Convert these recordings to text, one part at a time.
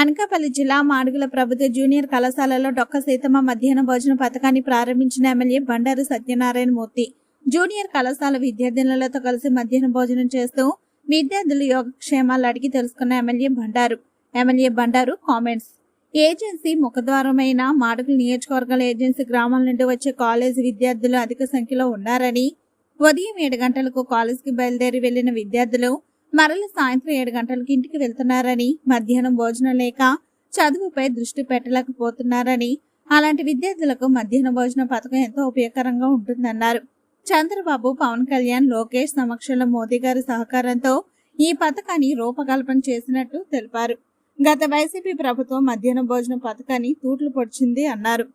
అనకాపల్లి జిల్లా మాడుగుల ప్రభుత్వ జూనియర్ కళాశాలలో డొక్క సీతమ్మ మధ్యాహ్న భోజన పథకాన్ని ప్రారంభించిన ఎమ్మెల్యే బండారు సత్యనారాయణ మూర్తి. జూనియర్ కళాశాల విద్యార్థినులతో కలిసి మధ్యాహ్న భోజనం చేస్తూ విద్యార్థుల యోగక్షేమాలు అడిగి తెలుసుకున్న MLA Bandaru. MLA Bandaru comments. Agency ముఖద్వారమైన Madugula నియోజకవర్గాల ఏజెన్సీ గ్రామాల నుండి వచ్చే కాలేజీ విద్యార్థులు అధిక సంఖ్యలో ఉన్నారని ఉదయం ఏడు గంటలకు కాలేజీకి బయలుదేరి వెళ్ళిన విద్యార్థులు మరల సాయంత్రం ఏడు గంటలకు ఇంటికి వెళ్తున్నారని మధ్యాహ్నం భోజనం లేక చదువుపై దృష్టి పెట్టలేకపోతున్నారని అలాంటి విద్యార్థులకు మధ్యాహ్న భోజన పథకం ఎంతో ఉపయోగకరంగా ఉంటుందన్నారు. చంద్రబాబు పవన్ కళ్యాణ్ లోకేష్ సమక్షంలో మోదీ గారి సహకారంతో ఈ పథకాన్ని రూపకల్పన చేసినట్టు తెలిపారు. గత వైసీపీ ప్రభుత్వం మధ్యాహ్న భోజన పథకాన్ని తూట్లు పొడిచింది అన్నారు.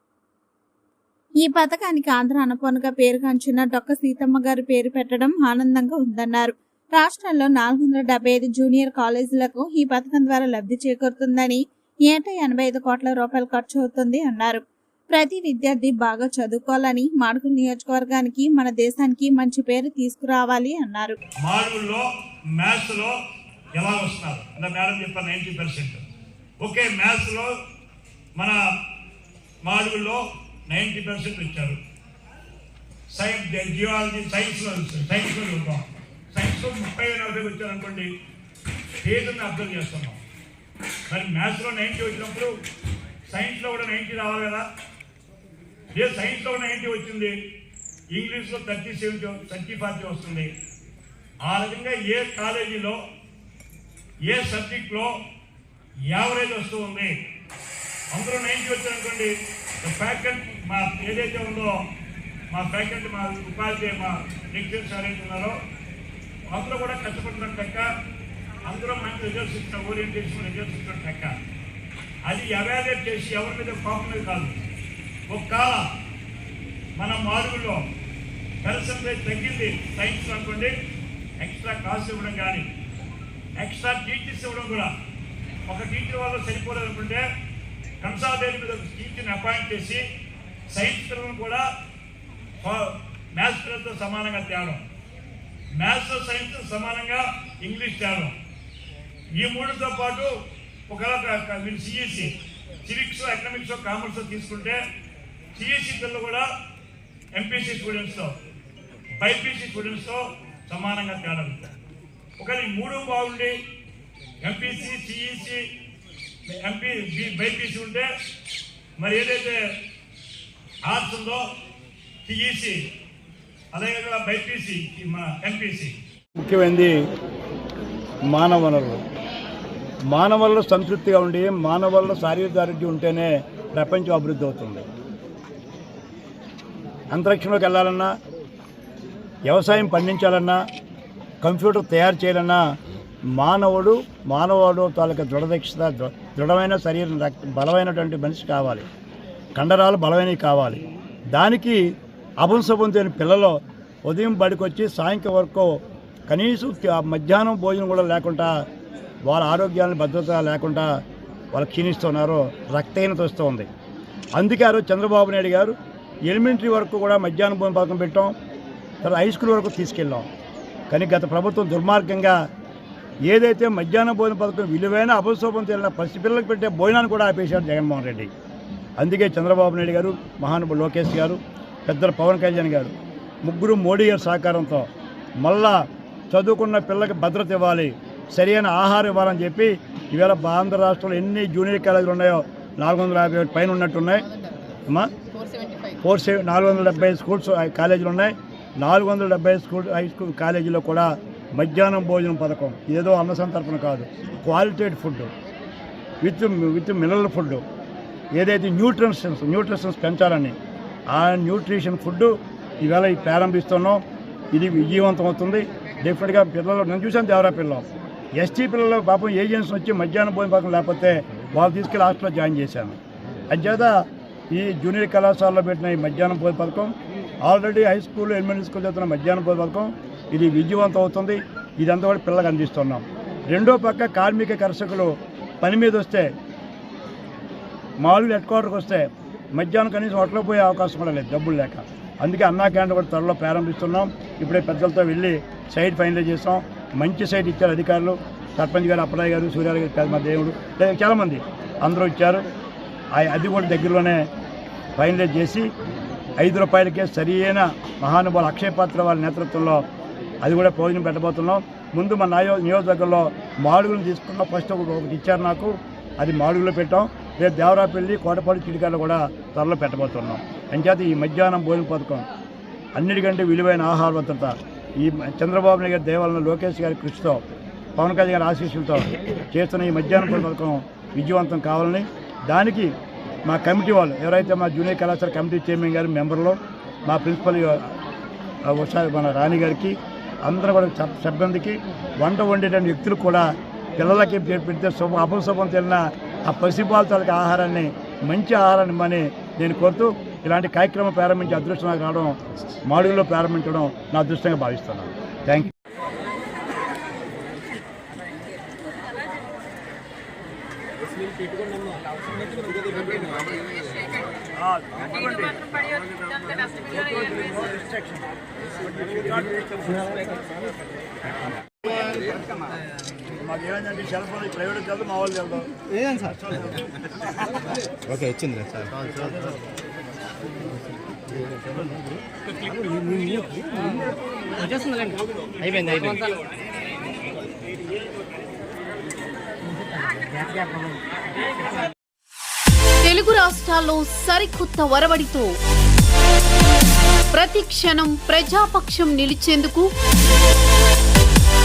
ఈ పథకానికి ఆంధ్ర అనపనగా పేరుగాంచిన డొక్క సీతమ్మ గారి పేరు పెట్టడం ఆనందంగా ఉందన్నారు. రాష్ట్రంలో నాలుగు వందల డెబ్బై ఐదు జూనియర్ కాలేజీలకు ఈ పథకం ద్వారా లబ్ధి చేకూరుతుందని ఏటా ఎనభై ఐదు కోట్ల రూపాయలు ఖర్చు అవుతుంది అన్నారు. ప్రతి విద్యార్థి బాగా చదువుకోవాలని మాడుగుల నియోజకవర్గానికి మన దేశానికి మంచి పేరు తీసుకురావాలి అన్నారు. ఎలా వస్తున్నారు? అంటే మేడం చెప్పారు నైంటీ పర్సెంట్. ఓకే మ్యాథ్స్లో మన మాడుగుల్లో నైంటీ పర్సెంట్ వచ్చారు సైన్స్ జియాలజీ సైన్స్లో సైన్స్లో చూద్దాం సైన్స్లో ముప్పై నలభై వచ్చారు అనుకోండి స్టేజ్ని అబ్జర్వ్ చేస్తున్నాం మరి మ్యాథ్స్లో నైంటీ వచ్చినప్పుడు సైన్స్లో కూడా నైంటీ రావాలి కదా. ఏ సైన్స్లో నైంటీ వచ్చింది? ఇంగ్లీష్లో థర్టీ సెవెంటీ థర్టీ ఫార్టీ వస్తుంది. ఆ రకంగా ఏ కాలేజీలో ఏ సబ్జెక్ట్లో యావరేజ్ వస్తూ ఉంది? అందరూ నైన్టీ వచ్చారనుకోండి ఫ్యాకల్టీ మా ఏదైతే ఉందో మా ఫ్యాకల్టీ మా ఉపాధ్యాయ మా లెక్చర్స్ ఎవరైతే ఉన్నారో అందరూ కూడా కష్టపడుతున్న తక్క అందరూ మంచి రిజల్ట్స్ ఇచ్చిన ఓరియంటేషన్ రిజల్ట్స్ ఇచ్చిన తక్క అది అవేర్నెస్ చేసి ఎవరి మీద కోపం మీద కాదు. ఒక్క మన మాడుగుల్లో పర్సంటేజ్ తగ్గింది. సైన్స్ అనుకోండి ఎక్స్ట్రా కాస్ట్ ఇవ్వడం కానీ ఎక్స్ట్రా టీచర్స్ ఇవ్వడం కూడా. ఒక టీచర్ వల్ల సరిపోలేదు అనుకుంటే మీద ఒక టీచర్ని అపాయింట్ చేసి సైన్స్ పిల్లలను కూడా మ్యాథ్స్ పిల్లలతో సమానంగా తేవడం. మ్యాథ్స్ సైన్స్ సమానంగా ఇంగ్లీష్ తేడం ఈ మూడుతో పాటు ఒకవేళ మీరు సిఎస్సి సివిక్స్ ఎకనామిక్స్ కామర్స్ తీసుకుంటే సిఎస్సి పిల్లలు కూడా ఎంపీసీ స్టూడెంట్స్తో బైపీసీ స్టూడెంట్స్తో సమానంగా తేడా ఒకవేళ ఈ మూడు బాగుండి ఎంపీసీ సిఈసి ఎంపీ బైపీసీ ఉంటే మరి ఏదైతే ఆర్ట్స్ ఉందో సిఈసి ముఖ్యమైంది బైపీసీ మన ఎంపీసీ ముఖ్యమైనది మానవ వనరులు మానవ వనరులు సంతృప్తిగా ఉండి మానవ వనరులు శారీరక ఆరోగ్యం ఉంటేనే ప్రపంచం అభివృద్ధి అవుతుంది. అంతరిక్షంలోకి వెళ్ళాలన్నా వ్యవసాయం పండించాలన్నా కంప్యూటర్ తయారు చేయాలన్నా మానవుడు మానవుడు తాలూకా దృఢదక్షత దృ- దృఢమైన శరీరం బలమైనటువంటి మనిషి కావాలి. కండరాలు బలమైనవి కావాలి. దానికి అభంశభం పిల్లలు ఉదయం బడికొచ్చి సాయంత్రం వరకు కనీసం మధ్యాహ్నం భోజనం కూడా లేకుండా వాళ్ళ ఆరోగ్యాన్ని భద్రత లేకుండా వాళ్ళు క్షీణిస్తున్నారు రక్తహీనత వస్తూ ఉంది. అందుకే చంద్రబాబు నాయుడు గారు ఎలిమెంటరీ వరకు కూడా మధ్యాహ్నం భోజన పథకం పెట్టాం. తర్వాత హై స్కూల్ వరకు తీసుకెళ్ళాం. కానీ గత ప్రభుత్వం దుర్మార్గంగా ఏదైతే మధ్యాహ్న భోజన పథకం విలువైన అపశోభం పసి పిల్లలకు పెట్టే భోజనాన్ని కూడా ఆపేశారు జగన్మోహన్ రెడ్డి. అందుకే చంద్రబాబు నాయుడు గారు మహానుభ లోకేష్ గారు పెద్దల పవన్ కళ్యాణ్ గారు. ముగ్గురు మోడీ గారి సహకారంతో మళ్ళా చదువుకున్న పిల్లకి భద్రత ఇవ్వాలి సరైన ఆహారం ఇవ్వాలని చెప్పి ఈవేళ ఆంధ్ర రాష్ట్రంలో ఎన్ని జూనియర్ కాలేజీలు ఉన్నాయో నాలుగు వందల యాభై ఒకటి పైన ఉన్నట్టున్నాయి అమ్మా? ఫోర్ సెవెన్ నాలుగు వందల డెబ్బై ఐదు స్కూల్స్ కాలేజీలు ఉన్నాయి. నాలుగు వందల డెబ్బై ఐదు స్కూల్ హై స్కూల్ కాలేజీలో కూడా మధ్యాహ్నం భోజనం పథకం. ఏదో అన్న సంతర్పణ కాదు. Quality food with with mineral food. ఏదైతే న్యూట్రిషన్స్ న్యూట్రిషన్స్ పెంచాలని ఆ న్యూట్రిషన్ ఫుడ్ ఈవేళ ప్రారంభిస్తున్నాం. ఇది విజయవంతం అవుతుంది. డెఫినెట్గా పిల్లలు నేను చూసాను దేవరా పిల్లలు. ఎస్టీ పిల్లలు పాపం ఏజెన్సీ వచ్చి మధ్యాహ్నం భోజన పథకం లేకపోతే వాళ్ళు తీసుకెళ్ళి హాస్టల్లో జాయిన్ చేశాను. అంచేత ఈ జూనియర్ కళాశాలలో పెట్టిన ఈ మధ్యాహ్నం భోజన పథకం already high school elementary school చదువుతున్న మధ్యాహ్నం భోజన పథకం ఇది విజయవంతం అవుతుంది. ఇదంతా కూడా పిల్లలకు అందిస్తున్నాం. రెండో పక్క కార్మిక కర్షకులు పని మీద వస్తే మామూలుగా హెడ్ క్వార్టర్కి వస్తే మధ్యాహ్నం కనీసం హోటల్లో పోయే అవకాశం కూడా లేదు డబ్బులు లేక. అందుకే అన్నా క్యాంటీన్ కూడా త్వరలో ప్రారంభిస్తున్నాం. ఇప్పుడే పెద్దలతో వెళ్ళి సైట్ ఫైనలైజ్ చేస్తాం మంచి సైట్ ఇచ్చారు అధికారులు. సర్పంచ్ గారు అప్పలాయ్ గారు సూర్యాల గారు పెద్ద మా దేవుడు. లేదా చాలామంది అందరూ ఇచ్చారు. అది కూడా దగ్గరలోనే ఫైనలైజ్ చేసి ఐదు రూపాయలకే సరి అయిన మహానుభావులు అక్షయ పాత్ర వాళ్ళ నేతృత్వంలో అది కూడా భోజనం పెట్టబోతున్నాం. ముందు మన నియో నియోజకవర్గంలో మాడుగులు తీసుకున్న. ఫస్ట్ ఒకటి ఒకటి ఇచ్చారు నాకు. అది మాడుగులో పెట్టాం. రేపు దేవరాపల్లి కోటపాడు చిడికాయలు కూడా త్వరలో పెట్టబోతున్నాం. అంచేత ఈ మధ్యాహ్నం భోజన పథకం అన్నిటికంటే విలువైన ఆహార భద్రత. ఈ చంద్రబాబు నాయుడు గారి దేవాలయంలో లోకేష్ గారి కృషితో పవన్ కళ్యాణ్ గారి ఆశీస్సులతో చేస్తున్న ఈ మధ్యాహ్నం భోజన పథకం విజయవంతం కావాలని దానికి మా కమిటీ వాళ్ళు ఎవరైతే మా జూనియర్ కళాశాల కమిటీ చైర్మన్ గారి మెంబర్లో మా ప్రిన్సిపల్ ఉషా మన రాణి గారికి అందరూ కూడా సిబ్బందికి వంట వండేటువంటి వ్యక్తులు కూడా పిల్లలకి పెడితే శుభ అపశుభం తెలిన ఆ పసిపాలతలకు ఆహారాన్ని మంచి ఆహారాన్ని ఇవ్వని నేను కోరుతూ ఇలాంటి కార్యక్రమం ప్రారంభించి అదృష్టం కావడం మాడుగులో ప్రారంభించడం నా అదృష్టంగా భావిస్తున్నాను. Thank you cell phone private కాదు మా వాళ్ళు వెళ్దాం ఏం సార్ ఓకే వచ్చింది సార్. అయిపోయింది అయిపోయింది. తెలుగు రాష్ట్రాల్లో సరికొత్త వరవడితో ప్రతి క్షణం ప్రజాపక్షం నిలిచేందుకు